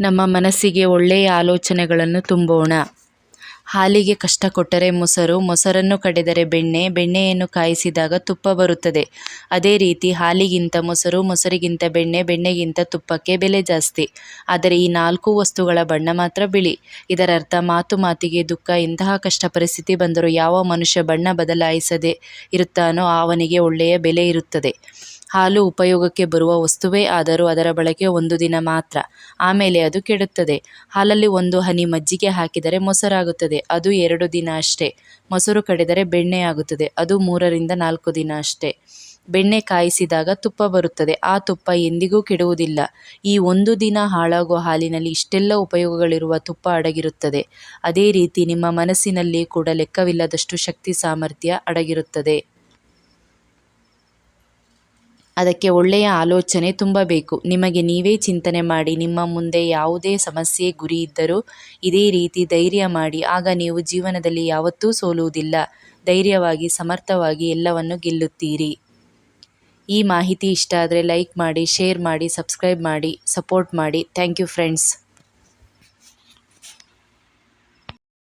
ನಮ್ಮ ಮನಸ್ಸಿಗೆ ಒಳ್ಳೆಯ ಆಲೋಚನೆಗಳನ್ನು ತುಂಬೋಣ. ಹಾಲಿಗೆ ಕಷ್ಟ ಕೊಟ್ಟರೆ ಮೊಸರು, ಮೊಸರನ್ನು ಕಡೆದರೆ ಬೆಣ್ಣೆ, ಬೆಣ್ಣೆಯನ್ನು ಕಾಯಿಸಿದಾಗ ತುಪ್ಪ ಬರುತ್ತದೆ. ಅದೇ ರೀತಿ ಹಾಲಿಗಿಂತ ಮೊಸರು, ಮೊಸರಿಗಿಂತ ಬೆಣ್ಣೆ, ಬೆಣ್ಣೆಗಿಂತ ತುಪ್ಪಕ್ಕೆ ಬೆಲೆ ಜಾಸ್ತಿ. ಆದರೆ ಈ ನಾಲ್ಕು ವಸ್ತುಗಳ ಬಣ್ಣ ಮಾತ್ರ ಬಿಳಿ. ಇದರರ್ಥ ಮಾತು ಮಾತಿಗೆ ದುಃಖ ಇಂತಹ ಕಷ್ಟ ಪರಿಸ್ಥಿತಿ ಬಂದರೂ ಯಾವ ಮನುಷ್ಯ ಬಣ್ಣ ಬದಲಾಯಿಸದೆ ಇರುತ್ತಾನೋ ಅವನಿಗೆ ಒಳ್ಳೆಯ ಬೆಲೆ ಇರುತ್ತದೆ. ಹಾಲು ಉಪಯೋಗಕ್ಕೆ ಬರುವ ವಸ್ತುವೇ ಆದರೂ ಅದರ ಬಳಕೆ ಒಂದು ದಿನ ಮಾತ್ರ. ಆಮೇಲೆ ಅದು ಕೆಡುತ್ತದೆ. ಹಾಲಲ್ಲಿ ಒಂದು ಹನಿ ಮಜ್ಜಿಗೆ ಹಾಕಿದರೆ ಮೊಸರಾಗುತ್ತದೆ. ಅದು ಎರಡು ದಿನ ಅಷ್ಟೇ. ಮೊಸರು ಕಡಿದರೆ ಬೆಣ್ಣೆ ಆಗುತ್ತದೆ. ಅದು ಮೂರರಿಂದ ನಾಲ್ಕು ದಿನ ಅಷ್ಟೇ. ಬೆಣ್ಣೆ ಕಾಯಿಸಿದಾಗ ತುಪ್ಪ ಬರುತ್ತದೆ. ಆ ತುಪ್ಪ ಎಂದಿಗೂ ಕೆಡುವುದಿಲ್ಲ. ಈ ಒಂದು ದಿನ ಹಾಳಾಗುವ ಹಾಲಿನಲ್ಲಿ ಇಷ್ಟೆಲ್ಲ ಉಪಯೋಗಗಳಿರುವ ತುಪ್ಪ ಅಡಗಿರುತ್ತದೆ. ಅದೇ ರೀತಿ ನಿಮ್ಮ ಮನಸ್ಸಿನಲ್ಲಿ ಕೂಡ ಲೆಕ್ಕವಿಲ್ಲದಷ್ಟು ಶಕ್ತಿ ಸಾಮರ್ಥ್ಯ ಅಡಗಿರುತ್ತದೆ. ಅದಕ್ಕೆ ಒಳ್ಳೆಯ ಆಲೋಚನೆ ತುಂಬಬೇಕು. ನಿಮಗೆ ನೀವೇ ಚಿಂತನೆ ಮಾಡಿ, ನಿಮ್ಮ ಮುಂದೆ ಯಾವುದೇ ಸಮಸ್ಯೆ, ಗುರಿ ಇದ್ದರೂ ಇದೇ ರೀತಿ ಧೈರ್ಯ ಮಾಡಿ, ಆಗ ನೀವು ಜೀವನದಲ್ಲಿ ಯಾವತ್ತೂ ಸೋಲುವುದಿಲ್ಲ. ಧೈರ್ಯವಾಗಿ, ಸಮರ್ಥವಾಗಿ ಎಲ್ಲವನ್ನು ಗೆಲ್ಲುತ್ತೀರಿ. ಈ ಮಾಹಿತಿ ಇಷ್ಟ ಆದರೆ ಲೈಕ್ ಮಾಡಿ, ಶೇರ್ ಮಾಡಿ, ಸಬ್ಸ್ಕ್ರೈಬ್ ಮಾಡಿ, ಸಪೋರ್ಟ್ ಮಾಡಿ. Thank you friends.